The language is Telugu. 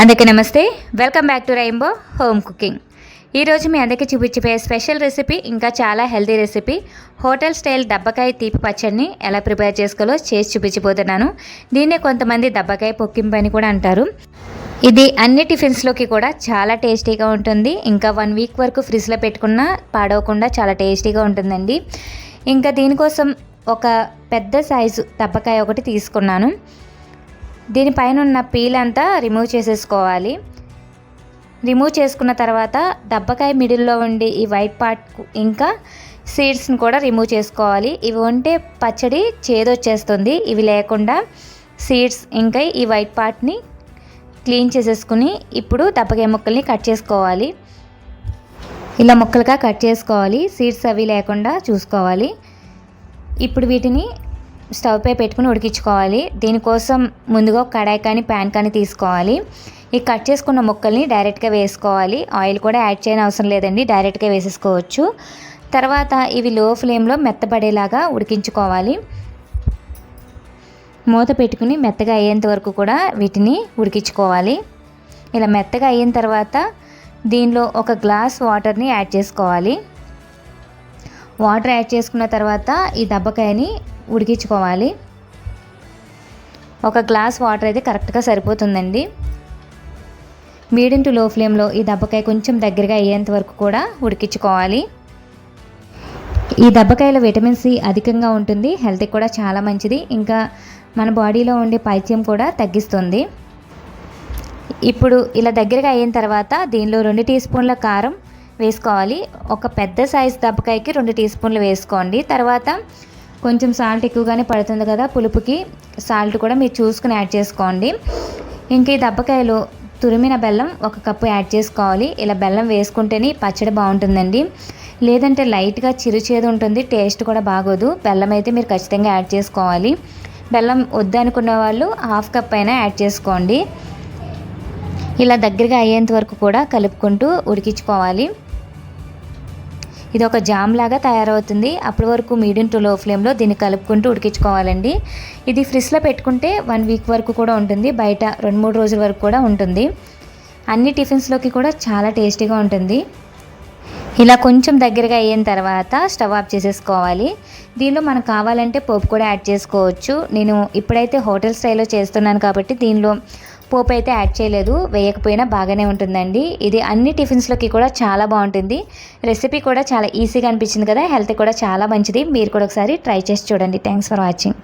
అందరికీ నమస్తే. Welcome back to rainbow home cooking ఈరోజు మీ అందరికీ చూపించిపోయే స్పెషల్ రెసిపీ ఇంకా చాలా హెల్తీ రెసిపీ హోటల్ స్టైల్ దబ్బకాయ తీపి పచ్చడిని ఎలా ప్రిపేర్ చేసుకోవాలో చేసి చూపించబోతున్నాను. దీన్నే కొంతమంది దబ్బకాయ పొక్కింపు అని కూడా అంటారు. ఇది అన్ని టిఫిన్స్లోకి కూడా చాలా టేస్టీగా ఉంటుంది. ఇంకా వన్ వీక్ వరకు ఫ్రిడ్జ్లో పెట్టుకున్నా పాడవకుండా చాలా టేస్టీగా ఉంటుందండి. ఇంకా దీనికోసం ఒక పెద్ద సైజు దబ్బకాయ ఒకటి తీసుకున్నాను. దీనిపైన ఉన్న పీల్ అంతా రిమూవ్ చేసేసుకోవాలి. రిమూవ్ చేసుకున్న తర్వాత దబ్బకాయ మిడిల్లో ఉండి ఈ వైట్ పార్ట్ ఇంకా సీడ్స్ని కూడా రిమూవ్ చేసుకోవాలి. ఇవి ఉంటే పచ్చడి చేదొచ్చేస్తుంది. ఇవి లేకుండా సీడ్స్ ఇంకా ఈ వైట్ పార్ట్ని క్లీన్ చేసేసుకుని ఇప్పుడు దబ్బకాయ ముక్కల్ని కట్ చేసుకోవాలి. ఇలా ముక్కలుగా కట్ చేసుకోవాలి. సీడ్స్ అవి లేకుండా చూసుకోవాలి. ఇప్పుడు వీటిని స్టవ్ పై పెట్టుకుని ఉడికించుకోవాలి. దీనికోసం ముందుగా ఒక కడాయి కానీ ప్యాన్ కానీ తీసుకోవాలి. ఈ కట్ చేసుకున్న ముక్కల్ని డైరెక్ట్గా వేసుకోవాలి. ఆయిల్ కూడా యాడ్ చేయని అవసరం లేదండి. డైరెక్ట్గా వేసేసుకోవచ్చు. తర్వాత ఇవి లో ఫ్లేమ్లో మెత్తపడేలాగా ఉడికించుకోవాలి. మూత పెట్టుకుని మెత్తగా అయ్యేంత వరకు కూడా వీటిని ఉడికించుకోవాలి. ఇలా మెత్తగా అయిన తర్వాత దీనిలో ఒక గ్లాస్ వాటర్ని యాడ్ చేసుకోవాలి. వాటర్ యాడ్ చేసుకున్న తర్వాత ఈ దబ్బకాయని ఉడికించుకోవాలి. ఒక గ్లాస్ వాటర్ అయితే కరెక్ట్గా సరిపోతుందండి. మీడియం టు లో ఫ్లేమ్లో ఈ దబ్బకాయ కొంచెం దగ్గరగా అయ్యేంత వరకు కూడా ఉడికించుకోవాలి. ఈ దబ్బకాయలో విటమిన్ సి అధికంగా ఉంటుంది హెల్త్కి కూడా చాలా మంచిది. ఇంకా మన బాడీలో ఉండే పైత్యం కూడా తగ్గిస్తుంది. ఇప్పుడు ఇలా దగ్గరగా అయిన తర్వాత దీనిలో రెండు టీ స్పూన్ల కారం వేసుకోవాలి. ఒక పెద్ద సైజ్ దబ్బకాయకి రెండు టీ స్పూన్లు వేసుకోండి. తర్వాత కొంచెం సాల్ట్ ఎక్కువగానే పడుతుంది కదా పులుపుకి. సాల్ట్ కూడా మీరు చూసుకుని యాడ్ చేసుకోండి. ఇంకా ఈ దబ్బకాయలో తురిమిన బెల్లం ఒక కప్పు యాడ్ చేసుకోవాలి. ఇలా బెల్లం వేసుకుంటేనే పచ్చడి బాగుంటుందండి. లేదంటే లైట్గా చిరుచేదు ఉంటుంది టేస్ట్ కూడా బాగోదు. బెల్లం అయితే మీరు ఖచ్చితంగా యాడ్ చేసుకోవాలి. బెల్లం వద్దనుకున్న వాళ్ళు హాఫ్ కప్ అయినా యాడ్ చేసుకోండి. ఇలా దగ్గరగా అయ్యేంత వరకు కూడా కలుపుకుంటూ ఉడికించుకోవాలి. ఇది ఒక జామ్ లాగా తయారవుతుంది. అప్పటి వరకు మీడియం టు లో ఫ్లేమ్లో దీన్ని కలుపుకుంటూ ఉడికించుకోవాలండి. ఇది ఫ్రిడ్జ్లో పెట్టుకుంటే వన్ వీక్ వరకు కూడా ఉంటుంది. బయట రెండు మూడు రోజుల వరకు కూడా ఉంటుంది. అన్ని టిఫిన్స్లోకి కూడా చాలా టేస్టీగా ఉంటుంది. ఇలా కొంచెం దగ్గరగా అయిన తర్వాత స్టవ్ ఆఫ్ చేసేసుకోవాలి. దీనిలో మనకు కావాలంటే పోపు కూడా యాడ్ చేసుకోవచ్చు. నేను ఇప్పుడైతే హోటల్ స్టైల్లో చేస్తున్నాను కాబట్టి దీనిలో పోపు అయితే యాడ్ చేయలేదు వేయకపోయినా బాగానే ఉంటుందండి. ఇది అన్ని టిఫిన్స్లోకి కూడా చాలా బాగుంటుంది. రెసిపీ కూడా చాలా ఈజీగా అనిపించింది కదా హెల్త్ కూడా చాలా మంచిది. మీరు కూడా ఒకసారి ట్రై చేసి చూడండి. Thanks for watching.